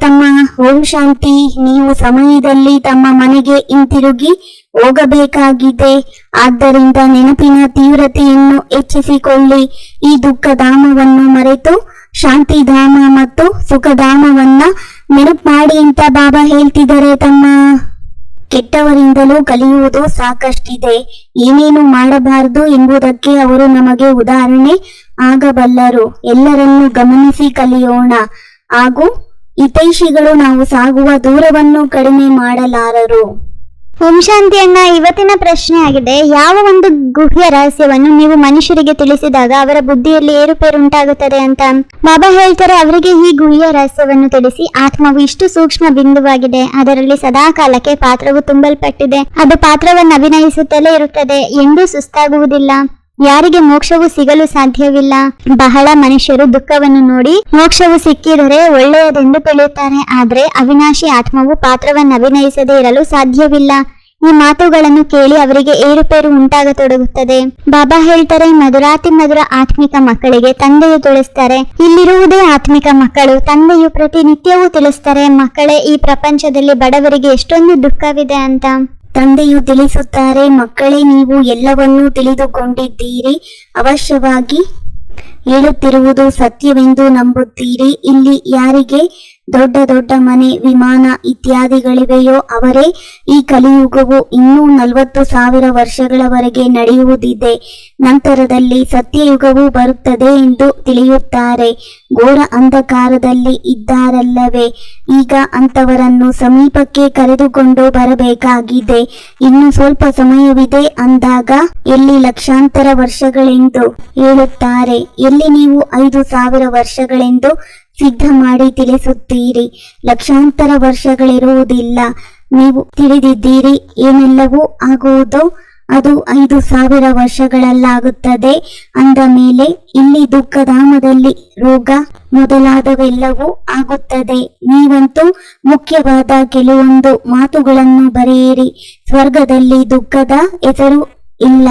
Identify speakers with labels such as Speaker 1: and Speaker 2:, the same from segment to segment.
Speaker 1: ತಮ್ಮ ಓಂ ಶಾಂತಿ, ನೀವು ಸಮಯದಲ್ಲಿ ತಮ್ಮ ಮನೆಗೆ ಹಿಂತಿರುಗಿ ಹೋಗಬೇಕಾಗಿದೆ. ಆದ್ದರಿಂದ ನೆನಪಿನ ತೀವ್ರತೆಯನ್ನು ಹೆಚ್ಚಿಸಿಕೊಳ್ಳಿ. ಈ ದುಃಖಧಾಮವನ್ನು ಮರೆತು, ಶಾಂತಿಧಾಮ ಮತ್ತು ಸುಖಧಾಮವನ್ನ ನೆನಪು ಮಾಡಿ ಅಂತ ಬಾಬಾ ಹೇಳ್ತಿದ್ದಾರೆ ತಮ್ಮ. ಕೆಟ್ಟವರಿಂದಲೂ ಕಲಿಯುವುದು ಸಾಕಷ್ಟಿದೆ. ಏನೇನು ಮಾಡಬಾರದು ಎಂಬುದಕ್ಕೆ ಅವರು ನಮಗೆ ಉದಾಹರಣೆ ಆಗಬಲ್ಲರು. ಎಲ್ಲರನ್ನೂ ಗಮನಿಸಿ ಕಲಿಯೋಣ. ಹಾಗೂ ಹಿತೈಷಿಗಳು ನಾವು ಸಾಗುವ ದೂರವನ್ನು ಕಡಿಮೆ ಮಾಡಲಾರರು.
Speaker 2: ಶಾಂತಿ ಅಣ್ಣ ಇವತ್ತಿನ ಪ್ರಶ್ನೆ ಆಗಿದೆ. ಯಾವ ಒಂದು ಗುಹ್ಯ ರಹಸ್ಯವನ್ನು ನೀವು ಮನುಷ್ಯರಿಗೆ ತಿಳಿಸಿದಾಗ ಅವರ ಬುದ್ಧಿಯಲ್ಲಿ ಏರುಪೇರು ಉಂಟಾಗುತ್ತದೆ ಅಂತ? ಬಾಬಾ ಹೇಳ್ತಾರೆ, ಅವರಿಗೆ ಈ ಗುಹ್ಯ ರಹಸ್ಯವನ್ನು ತಿಳಿಸಿ ಆತ್ಮವು ಇಷ್ಟು ಸೂಕ್ಷ್ಮ ಬಿಂದುವಾಗಿದೆ, ಅದರಲ್ಲಿ ಸದಾ ಕಾಲಕ್ಕೆ ಪಾತ್ರವು ತುಂಬಲ್ಪಟ್ಟಿದೆ. ಅದು ಪಾತ್ರವನ್ನು ಅಭಿನಯಿಸುತ್ತಲೇ ಇರುತ್ತದೆ ಎಂದೂ ಸುಸ್ತಾಗುವುದಿಲ್ಲ. ಯಾರಿಗೆ ಮೋಕ್ಷವು ಸಿಗಲು ಸಾಧ್ಯವಿಲ್ಲ. ಬಹಳ ಮನುಷ್ಯರು ದುಃಖವನ್ನು ನೋಡಿ ಮೋಕ್ಷವು ಸಿಕ್ಕಿದರೆ ಒಳ್ಳೆಯದೆಂದು ತಿಳಿಯುತ್ತಾರೆ. ಆದ್ರೆ ಅವಿನಾಶಿ ಆತ್ಮವು ಪಾತ್ರವನ್ನು ಅಭಿನಯಿಸದೇ ಇರಲು ಸಾಧ್ಯವಿಲ್ಲ. ಈ ಮಾತುಗಳನ್ನು ಕೇಳಿ ಅವರಿಗೆ ಏರುಪೇರು ಉಂಟಾಗತೊಡಗುತ್ತದೆ. ಬಾಬಾ ಹೇಳ್ತಾರೆ, ಮಧುರಾತಿ ಮಧುರ ಆತ್ಮಿಕ ಮಕ್ಕಳಿಗೆ ತಂದೆಯು ತಿಳಿಸ್ತಾರೆ. ಇಲ್ಲಿರುವುದೇ ಆತ್ಮಿಕ ಮಕ್ಕಳು, ತಂದೆಯು ಪ್ರತಿನಿತ್ಯವೂ ತಿಳಿಸ್ತಾರೆ. ಮಕ್ಕಳೇ, ಈ ಪ್ರಪಂಚದಲ್ಲಿ ಬಡವರಿಗೆ ಎಷ್ಟೊಂದು ದುಃಖವಿದೆ ಅಂತ.
Speaker 1: ತಂದೆಯು ತಿಳಿಸುತ್ತಾರೆ ಮಕ್ಕಳೇ ನೀವು ಎಲ್ಲವನ್ನೂ ತಿಳಿದುಕೊಂಡಿದ್ದೀರಿ. ಅವಶ್ಯವಾಗಿ ಹೇಳುತ್ತಿರುವುದು ಸತ್ಯವೆಂದು ನಂಬುತ್ತೀರಿ. ಇಲ್ಲಿ ಯಾರಿಗೆ ದೊಡ್ಡ ದೊಡ್ಡ ಮನೆ, ವಿಮಾನ ಇತ್ಯಾದಿಗಳಿವೆಯೋ ಅವರೇ, ಈ ಕಲಿಯುಗವು ಇನ್ನೂ ನಲವತ್ತು ಸಾವಿರ ವರ್ಷಗಳವರೆಗೆ ನಡೆಯುವುದಿದೆ. ನಂತರದಲ್ಲಿ ಸತ್ಯಯುಗವು ಬರುತ್ತದೆ ಎಂದು ತಿಳಿಯುತ್ತಾರೆ. ಘೋರ ಅಂಧಕಾರದಲ್ಲಿ ಇದ್ದಾರಲ್ಲವೇ, ಈಗ ಅಂತವರನ್ನು ಸಮೀಪಕ್ಕೆ ಕರೆದುಕೊಂಡು ಬರಬೇಕಾಗಿದೆ. ಇನ್ನು ಸ್ವಲ್ಪ ಸಮಯವಿದೆ ಅಂದಾಗ ಎಲ್ಲಿ ಲಕ್ಷಾಂತರ ವರ್ಷಗಳೆಂದು ಹೇಳುತ್ತಾರೆ. ಎಲ್ಲಿ ನೀವು ಐದು ಸಾವಿರ ವರ್ಷಗಳೆಂದು ಸಿದ್ಧ ಮಾಡಿ ತಿಳಿಸುತ್ತೀರಿ. ಲಕ್ಷಾಂತರ ವರ್ಷಗಳಿರುವುದಿಲ್ಲ. ನೀವು ತಿಳಿದಿದ್ದೀರಿ ಏನೆಲ್ಲವೂ ಆಗುವುದು? ಅದು ಐದು ಸಾವಿರ ವರ್ಷಗಳಲ್ಲಾಗುತ್ತದೆ. ಅಂದ ಮೇಲೆ, ಇಲ್ಲಿ ದುಃಖಧಾಮದಲ್ಲಿ ರೋಗ ಮೊದಲಾದವೆಲ್ಲವೂ ಆಗುತ್ತದೆ. ನೀವಂತೂ ಮುಖ್ಯವಾದ ಕೆಲವೊಂದು ಮಾತುಗಳನ್ನು ಬರೆಯಿರಿ. ಸ್ವರ್ಗದಲ್ಲಿ ದುಃಖದ ಹೆಸರು ಇಲ್ಲ.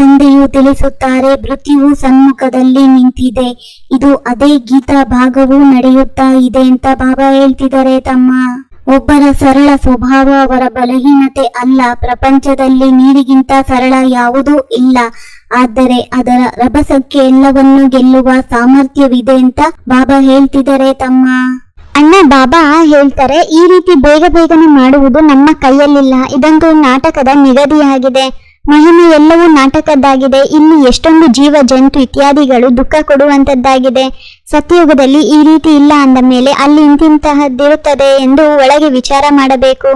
Speaker 1: ತಂದೆಯು ತಿಳಿಸುತ್ತಾರೆ, ಮೃತ್ಯುವು ಸನ್ಮುಖದಲ್ಲಿ ನಿಂತಿದೆ. ಇದು ಅದೇ ಗೀತಾ ಭಾಗವೂ ನಡೆಯುತ್ತಾ ಇದೆ ಅಂತ ಬಾಬಾ ಹೇಳ್ತಿದ್ದಾರೆ ತಮ್ಮ. ಒಬ್ಬರ ಸರಳ ಸ್ವಭಾವ ಅವರ ಬಲಹೀನತೆ ಅಲ್ಲ. ಪ್ರಪಂಚದಲ್ಲಿ ನೀರಿಗಿಂತ ಸರಳ ಯಾವುದೂ ಇಲ್ಲ. ಆದರೆ ಅದರ ರಭಸಕ್ಕೆ ಎಲ್ಲವನ್ನೂ ಗೆಲ್ಲುವ ಸಾಮರ್ಥ್ಯವಿದೆ ಅಂತ ಬಾಬಾ ಹೇಳ್ತಿದ್ದಾರೆ ತಮ್ಮ.
Speaker 2: ಅಣ್ಣ, ಬಾಬಾ ಹೇಳ್ತಾರೆ, ಈ ರೀತಿ ಬೇಗ ಬೇಗನೆ ಮಾಡುವುದು ನಮ್ಮ ಕೈಯಲ್ಲಿಲ್ಲ. ಇದೊಂದು ನಾಟಕದ ನಿಗದಿಯಾಗಿದೆ. ಮಹಿಮೆ ಎಲ್ಲವೂ ನಾಟಕದ್ದಾಗಿದೆ. ಇಲ್ಲಿ ಎಷ್ಟೊಂದು ಜೀವ, ಜಂತು, ಇತ್ಯಾದಿಗಳು ದುಃಖ ಕೊಡುವಂತದ್ದಾಗಿದೆ. ಸತ್ಯಯುಗದಲ್ಲಿ ಈ ರೀತಿ ಇಲ್ಲ ಅಂದ ಮೇಲೆ ಅಲ್ಲಿ ಇಂತಿಂತಹದ್ದಿರುತ್ತದೆ ಎಂದು ಒಳಗೆ ವಿಚಾರ ಮಾಡಬೇಕು.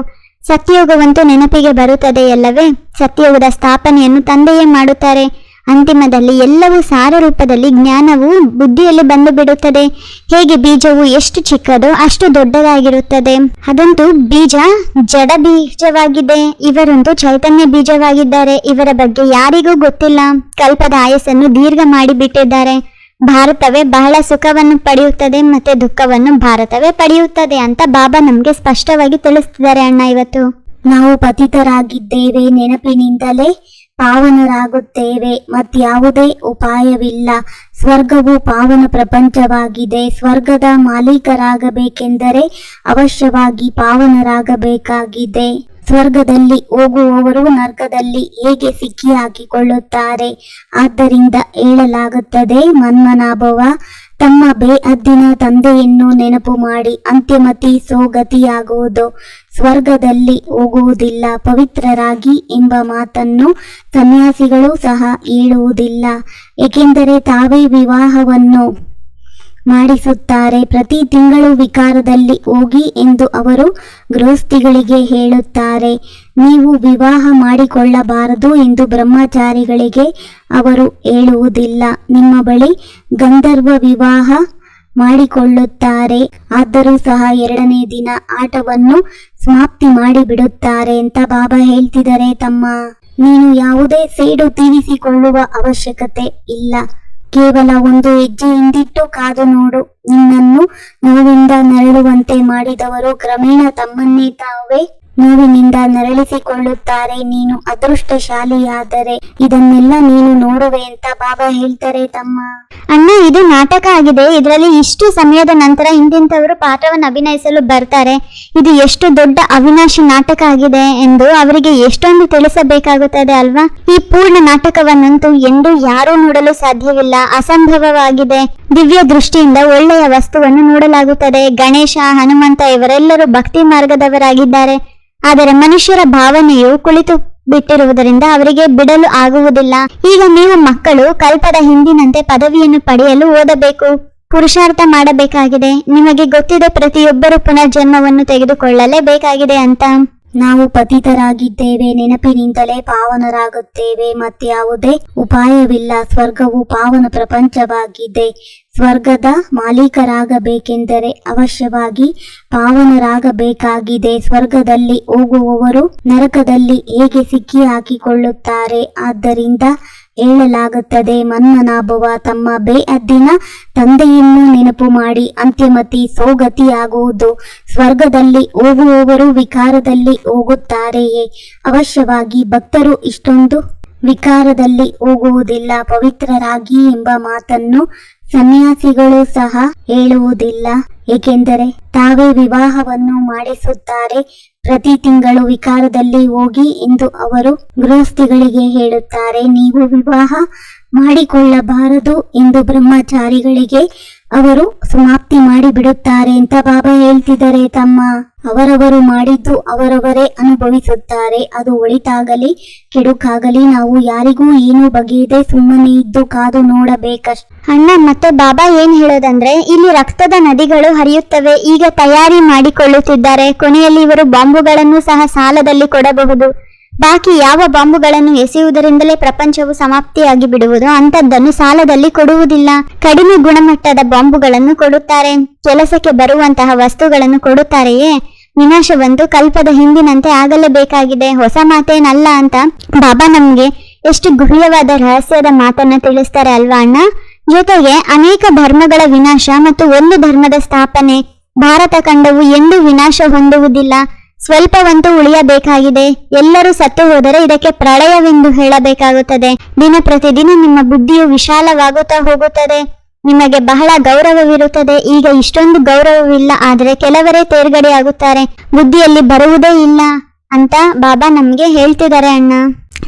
Speaker 2: ಸತ್ಯಯುಗವಂತೂ ನೆನಪಿಗೆ ಬರುತ್ತದೆಯಲ್ಲವೇ? ಸತ್ಯಯುಗದ ಸ್ಥಾಪನೆಯನ್ನು ತಂದೆಯೇ ಮಾಡುತ್ತಾರೆ. ಅಂತಿಮದಲ್ಲಿ ಎಲ್ಲವೂ ಸಾರ ರೂಪದಲ್ಲಿ ಜ್ಞಾನವು ಬುದ್ಧಿಯಲ್ಲಿ ಬಂದು ಬಿಡುತ್ತದೆ. ಹೇಗೆ ಬೀಜವು ಎಷ್ಟು ಚಿಕ್ಕದೋ ಅಷ್ಟು ದೊಡ್ಡದಾಗಿರುತ್ತದೆ. ಅದಂತೂ ಬೀಜ ಜಡ ಬೀಜವಾಗಿದೆ. ಇವರಂತೂ ಚೈತನ್ಯ ಬೀಜವಾಗಿದ್ದಾರೆ. ಇವರ ಬಗ್ಗೆ ಯಾರಿಗೂ ಗೊತ್ತಿಲ್ಲ. ಕಲ್ಪದ ಆಯಸ್ಸನ್ನು ದೀರ್ಘ ಮಾಡಿಬಿಟ್ಟಿದ್ದಾರೆ. ಭಾರತವೇ ಬಹಳ ಸುಖವನ್ನು ಪಡೆಯುತ್ತದೆ ಮತ್ತೆ ದುಃಖವನ್ನು ಭಾರತವೇ ಪಡೆಯುತ್ತದೆ ಅಂತ ಬಾಬಾ ನಮ್ಗೆ ಸ್ಪಷ್ಟವಾಗಿ ತಿಳಿಸ್ತಿದ್ದಾರೆ ಅಣ್ಣ ಇವತ್ತು.
Speaker 1: ನಾವು ಪತಿತರಾಗಿದ್ದೇವೆ ನೆನಪಿನಿಂದಲೇ. ಪಾವನರಾಗುತ್ತೇವೆ ಮತ್ಯಾವುದೇ ಉಪಾಯವಿಲ್ಲ. ಸ್ವರ್ಗವು ಪಾವನ ಪ್ರಪಂಚವಾಗಿದೆ. ಸ್ವರ್ಗದ ಮಾಲೀಕರಾಗಬೇಕೆಂದರೆ ಅವಶ್ಯವಾಗಿ ಪಾವನರಾಗಬೇಕಾಗಿದೆ. ಸ್ವರ್ಗದಲ್ಲಿ ಹೋಗುವವರು ನರ್ಕದಲ್ಲಿ ಹೇಗೆ ಸಿಕ್ಕಿ ಹಾಕಿಕೊಳ್ಳುತ್ತಾರೆ ಆದ್ದರಿಂದ ಹೇಳಲಾಗುತ್ತದೆ, ಮನ್ಮನಾಭವ ತಮ್ಮ ಬೇಅದ್ದಿನ ತಂದೆಯನ್ನು ನೆನಪು ಮಾಡಿ ಅಂತ್ಯಮತಿ ಸೋಗತಿಯಾಗುವುದು. ಸ್ವರ್ಗದಲ್ಲಿ ಹೋಗುವುದಿಲ್ಲ, ಪವಿತ್ರರಾಗಿ ಎಂಬ ಮಾತನ್ನು ಸನ್ಯಾಸಿಗಳು ಸಹ ಹೇಳುವುದಿಲ್ಲ. ಏಕೆಂದರೆ ತಾವೇ ವಿವಾಹವನ್ನು ಮಾಡಿಸುತ್ತಾರೆ. ಪ್ರತಿ ತಿಂಗಳು ವಿಕಾರದಲ್ಲಿ ಹೋಗಿ ಎಂದು ಅವರು ಗೃಹಸ್ಥಿಗಳಿಗೆ ಹೇಳುತ್ತಾರೆ. ನೀವು ವಿವಾಹ ಮಾಡಿಕೊಳ್ಳಬಾರದು ಎಂದು ಬ್ರಹ್ಮಚಾರಿಗಳಿಗೆ ಅವರು ಹೇಳುವುದಿಲ್ಲ. ನಿಮ್ಮ ಬಳಿ ಗಂಧರ್ವ ವಿವಾಹ ಮಾಡಿಕೊಳ್ಳುತ್ತಾರೆ. ಆದರೂ ಸಹ ಎರಡನೇ ದಿನ ಆಟವನ್ನು ಸಮಾಪ್ತಿ ಮಾಡಿಬಿಡುತ್ತಾರೆ ಅಂತ ಬಾಬಾ ಹೇಳ್ತಿದ್ದಾರೆ ತಮ್ಮ. ನೀನು ಯಾವುದೇ ಸೇಡು ತೀರಿಸಿಕೊಳ್ಳುವ ಅವಶ್ಯಕತೆ ಇಲ್ಲ. ಕೇವಲ ಒಂದು ಹೆಜ್ಜೆ ಹಿಂದಿಟ್ಟು ಕಾದು ನೋಡು. ನಿನ್ನನ್ನು ನೋವಿಂದ ನರಳುವಂತೆ ಮಾಡಿದವರು ಕ್ರಮೇಣ ತಮ್ಮನ್ನೇ ತಾವೇ. ನೋವಿನಿಂದ ನರಳಿಸಿಕೊಳ್ಳುತ್ತಾರೆ, ನೀನು ಅದೃಷ್ಟಶಾಲಿಯಾದರೆ, ಇದನ್ನೆಲ್ಲ ನೀನು ನೋಡುವೆ ಅಂತ ಬಾಬಾ ಹೇಳ್ತಾರೆ ತಮ್ಮ.
Speaker 2: ಅಣ್ಣ, ಇದು ನಾಟಕ ಆಗಿದೆ. ಇದರಲ್ಲಿ ಇಷ್ಟು ಸಮಯದ ನಂತರ ಇಂತಿಂತವರು ಪಾತ್ರವನ್ನು ಅಭಿನಯಿಸಲು ಬರ್ತಾರೆ. ಇದು ಎಷ್ಟು ದೊಡ್ಡ ಅವಿನಾಶಿ ನಾಟಕ ಆಗಿದೆ ಎಂದು ಅವರಿಗೆ ಎಷ್ಟೊಂದು ತಿಳಿಸಬೇಕಾಗುತ್ತದೆ ಅಲ್ವಾ? ಈ ಪೂರ್ಣ ನಾಟಕವನ್ನಂತೂ ಎಂದೂ ಯಾರೂ ನೋಡಲು ಸಾಧ್ಯವಿಲ್ಲ. ಅಸಂಭವವಾಗಿದೆ. ದಿವ್ಯ ದೃಷ್ಟಿಯಿಂದ ಒಳ್ಳೆಯ ವಸ್ತುವನ್ನು ನೋಡಲಾಗುತ್ತದೆ. ಗಣೇಶ, ಹನುಮಂತ ಇವರೆಲ್ಲರೂ ಭಕ್ತಿ ಮಾರ್ಗದವರಾಗಿದ್ದಾರೆ. ಆದರೆ ಮನುಷ್ಯರ ಭಾವನೆಯು ಕುಳಿತು ಬಿಟ್ಟಿರುವುದರಿಂದ ಅವರಿಗೆ ಬಿಡಲು ಆಗುವುದಿಲ್ಲ. ಈಗ ನೀವು ಮಕ್ಕಳು ಕಲ್ಪದ ಹಿಂದಿನಂತೆ ಪದವಿಯನ್ನು ಪಡೆಯಲು ಓದಬೇಕು, ಪುರುಷಾರ್ಥ ಮಾಡಬೇಕಾಗಿದೆ. ನಿಮಗೆ ಗೊತ್ತಿದೆ ಪ್ರತಿಯೊಬ್ಬರು ಪುನರ್ಜನ್ಮವನ್ನು ತೆಗೆದುಕೊಳ್ಳಲೇಬೇಕಾಗಿದೆ ಅಂತ.
Speaker 1: ನಾವು ಪತಿತರಾಗಿದ್ದೇವೆ, ನೆನಪಿನಿಂದಲೇ ಪಾವನರಾಗುತ್ತೇವೆ ಮತ್ಯಾವುದೇ ಉಪಾಯವಿಲ್ಲ. ಸ್ವರ್ಗವು ಪಾವನ ಪ್ರಪಂಚವಾಗಿದೆ. ಸ್ವರ್ಗದ ಮಾಲೀಕರಾಗಬೇಕೆಂದರೆ ಅವಶ್ಯವಾಗಿ ಪಾವನರಾಗಬೇಕಾಗಿದೆ. ಸ್ವರ್ಗದಲ್ಲಿ ಹೋಗುವವರು ನರಕದಲ್ಲಿ ಹೇಗೆ ಸಿಕ್ಕಿ ಹಾಕಿಕೊಳ್ಳುತ್ತಾರೆ ಆದ್ದರಿಂದ ಹೇಳಲಾಗುತ್ತದೆ ಮನ್ಮನಾಭವ ತಮ್ಮ ಬೇಅದ್ದಿನ ತಂದೆಯನ್ನು ನೆನಪು ಮಾಡಿ ಅಂತ್ಯಮತಿ ಸೋಗತಿಯಾಗುವುದು. ಸ್ವರ್ಗದಲ್ಲಿ ಹೋಗುವವರು ವಿಕಾರದಲ್ಲಿ ಹೋಗುತ್ತಾರೆಯೇ? ಅವಶ್ಯವಾಗಿ ಭಕ್ತರು ಇಷ್ಟೊಂದು ವಿಕಾರದಲ್ಲಿ ಹೋಗುವುದಿಲ್ಲ. ಪವಿತ್ರರಾಗಿ ಎಂಬ ಮಾತನ್ನು ಸನ್ಯಾಸಿಗಳು ಸಹ ಹೇಳುವುದಿಲ್ಲ. ಏಕೆಂದರೆ ತಾವೇ ವಿವಾಹವನ್ನು ಮಾಡಿಸುತ್ತಾರೆ. ಪ್ರತಿ ತಿಂಗಳು ವಿಕಾರದಲ್ಲಿ ಹೋಗಿ ಎಂದು ಅವರು ಗೃಹಸ್ಥಿಗಳಿಗೆ ಹೇಳುತ್ತಾರೆ ನೀವು ವಿವಾಹ ಮಾಡಿಕೊಳ್ಳಬಾರದು ಎಂದು ಬ್ರಹ್ಮಚಾರಿಗಳಿಗೆ ಅವರು ಸಮಾಪ್ತಿ ಮಾಡಿ ಬಿಡುತ್ತಾರೆ ಅಂತ ಬಾಬಾ ಹೇಳ್ತಿದ್ದಾರೆ ತಮ್ಮ. ಅವರವರು ಮಾಡಿದ್ದು ಅವರವರೇ ಅನುಭವಿಸುತ್ತಾರೆ. ಅದು ಒಳಿತಾಗಲಿ, ಕೆಡುಕಾಗಲಿ, ನಾವು ಯಾರಿಗೂ ಏನು ಬಗೆಯದೆ ಸುಮ್ಮನೆ ಇದ್ದು ಕಾದು ನೋಡಬೇಕಷ್ಟೆ.
Speaker 2: ಅಣ್ಣ, ಮತ್ತೆ ಬಾಬಾ ಏನ್ ಹೇಳೋದಂದ್ರೆ, ಇಲ್ಲಿ ರಕ್ತದ ನದಿಗಳು ಹರಿಯುತ್ತವೆ, ಈಗ ತಯಾರಿ ಮಾಡಿಕೊಳ್ಳುತ್ತಿದ್ದಾರೆ. ಕೊನೆಯಲ್ಲಿ ಇವರು ಬಾಂಬುಗಳನ್ನು ಸಹ ಸಾಲದಲ್ಲಿ ಕೊಡಬಹುದು. ಬಾಕಿ ಯಾವ ಬಾಂಬುಗಳನ್ನು ಎಸೆಯುವುದರಿಂದಲೇ ಪ್ರಪಂಚವು ಸಮಾಪ್ತಿಯಾಗಿ ಬಿಡುವುದು ಅಂತದ್ದನ್ನು ಸಾಲದಲ್ಲಿ ಕೊಡುವುದಿಲ್ಲ. ಕಡಿಮೆ ಗುಣಮಟ್ಟದ ಬಾಂಬುಗಳನ್ನು ಕೊಡುತ್ತಾರೆ. ಕೆಲಸಕ್ಕೆ ಬರುವಂತಹ ವಸ್ತುಗಳನ್ನು ಕೊಡುತ್ತಾರೆಯೇ? ವಿನಾಶವಂತೂ ಕಲ್ಪದ ಹಿಂದಿನಂತೆ ಆಗಲೇಬೇಕಾಗಿದೆ. ಹೊಸ ಮಾತೇನಲ್ಲ ಅಂತ ಬಾಬಾ ನಮ್ಗೆ ಎಷ್ಟು ಗುಹ್ಯವಾದ ರಹಸ್ಯದ ಮಾತನ್ನ ತಿಳಿಸ್ತಾರೆ ಅಲ್ವಾ ಅಣ್ಣ? ಜೊತೆಗೆ ಅನೇಕ ಧರ್ಮಗಳ ವಿನಾಶ ಮತ್ತು ಒಂದು ಧರ್ಮದ ಸ್ಥಾಪನೆ, ಭಾರತ ಖಂಡವು ಎಂದೂ ವಿನಾಶ ಹೊಂದುವುದಿಲ್ಲ. ಸ್ವಲ್ಪವಂತೂ ಉಳಿಯಬೇಕಾಗಿದೆ. ಎಲ್ಲರೂ ಸತ್ತು ಹೋದರೆ ಇದಕ್ಕೆ ಪ್ರಳಯವೆಂದು ಹೇಳಬೇಕಾಗುತ್ತದೆ. ದಿನ ಪ್ರತಿದಿನ ನಿಮ್ಮ ಬುದ್ಧಿಯು ವಿಶಾಲವಾಗುತ್ತಾ ಹೋಗುತ್ತದೆ. ನಿಮಗೆ ಬಹಳ ಗೌರವವಿರುತ್ತದೆ. ಈಗ ಇಷ್ಟೊಂದು ಗೌರವವಿಲ್ಲ, ಆದರೆ ಕೆಲವರೇ ತೇರ್ಗಡೆಯಾಗುತ್ತಾರೆ. ಬುದ್ಧಿಯಲ್ಲಿ ಬರುವುದೇ ಇಲ್ಲ ಅಂತ ಬಾಬಾ ನಮ್ಗೆ ಹೇಳ್ತಿದ್ದಾರೆ ಅಣ್ಣ.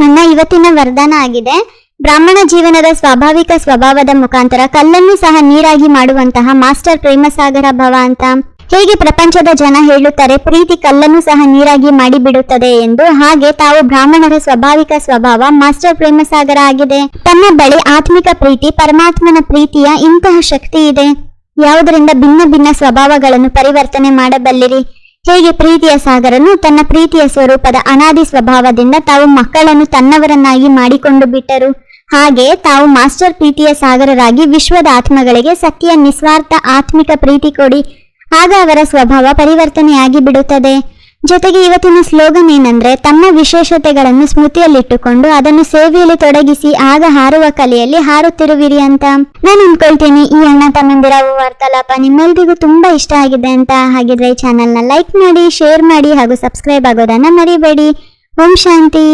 Speaker 2: ನನ್ನ ಇವತ್ತಿನ ವರದಾನ ಆಗಿದೆ. ಬ್ರಾಹ್ಮಣ ಜೀವನದ ಸ್ವಾಭಾವಿಕ ಸ್ವಭಾವದ ಮುಖಾಂತರ ಕಲ್ಲನ್ನು ಸಹ ನೀರಾಗಿ ಮಾಡುವಂತಹ ಮಾಸ್ಟರ್ ಪ್ರೇಮಸಾಗರ ಭವ ಅಂತ. ಹೇಗೆ ಪ್ರಪಂಚದ ಜನ ಹೇಳುತ್ತಾರೆ, ಪ್ರೀತಿ ಕಲ್ಲನ್ನು ಸಹ ನೀರಾಗಿ ಮಾಡಿಬಿಡುತ್ತದೆ ಎಂದು. ಹಾಗೆ ತಾವು ಬ್ರಾಹ್ಮಣರ ಸ್ವಾಭಾವಿಕ ಸ್ವಭಾವ ಮಾಸ್ಟರ್ ಪ್ರೇಮಸಾಗರ ಆಗಿದೆ. ತನ್ನ ಬಳಿ ಆತ್ಮಿಕ ಪ್ರೀತಿ, ಪರಮಾತ್ಮನ ಪ್ರೀತಿಯ ಇಂತಹ ಶಕ್ತಿ ಇದೆ. ಯಾವುದರಿಂದ ಭಿನ್ನ ಭಿನ್ನ ಸ್ವಭಾವಗಳನ್ನು ಪರಿವರ್ತನೆ ಮಾಡಬಲ್ಲಿರಿ? ಹೇಗೆ ಪ್ರೀತಿಯ ಸಾಗರನು ತನ್ನ ಪ್ರೀತಿಯ ಸ್ವರೂಪದ ಅನಾದಿ ಸ್ವಭಾವದಿಂದ ತಾವು ಮಕ್ಕಳನ್ನು ತನ್ನವರನ್ನಾಗಿ ಮಾಡಿಕೊಂಡು ಬಿಟ್ಟರು. ಹಾಗೆ ತಾವು ಮಾಸ್ಟರ್ ಪ್ರೀತಿಯ ಸಾಗರರಾಗಿ ವಿಶ್ವದ ಆತ್ಮಗಳಿಗೆ ಸತ್ಯ ನಿಸ್ವಾರ್ಥ ಆತ್ಮಿಕ ಪ್ರೀತಿ ಕೊಡಿ. ಆಗ ಅವರ ಸ್ವಭಾವ ಪರಿವರ್ತನೆಯಾಗಿ ಬಿಡುತ್ತದೆ ಜೊತೆಗೆ ಇವತ್ತಿನ ಸ್ಲೋಗನ್ ಏನಂದ್ರೆ, ತಮ್ಮ ವಿಶೇಷತೆಗಳನ್ನು ಸ್ಮೃತಿಯಲ್ಲಿಟ್ಟುಕೊಂಡು ಅದನ್ನು ಸೇವೆಯಲ್ಲಿ ತೊಡಗಿಸಿ ಆಗ ಹಾರುವ ಕಲೆಯಲ್ಲಿ ಹಾರುತ್ತಿರುವಿರಿ ಅಂತ. ನಾನು ಅನ್ಕೊಳ್ತೀನಿ, ಈ ಅಣ್ಣ ತಮ್ಮಂದಿರ ವಾರ್ತಾಲಾಪ ನಿಮ್ಮೆಲ್ರಿಗೂ ತುಂಬಾ ಇಷ್ಟ ಆಗಿದೆ ಅಂತ. ಹಾಗಿದ್ರೆ ಈ ಚಾನೆಲ್ನ ಲೈಕ್ ಮಾಡಿ, ಶೇರ್ ಮಾಡಿ ಹಾಗೂ ಸಬ್ಸ್ಕ್ರೈಬ್ ಆಗೋದನ್ನ ಮರಿಬೇಡಿ. ಓಂ ಶಾಂತಿ.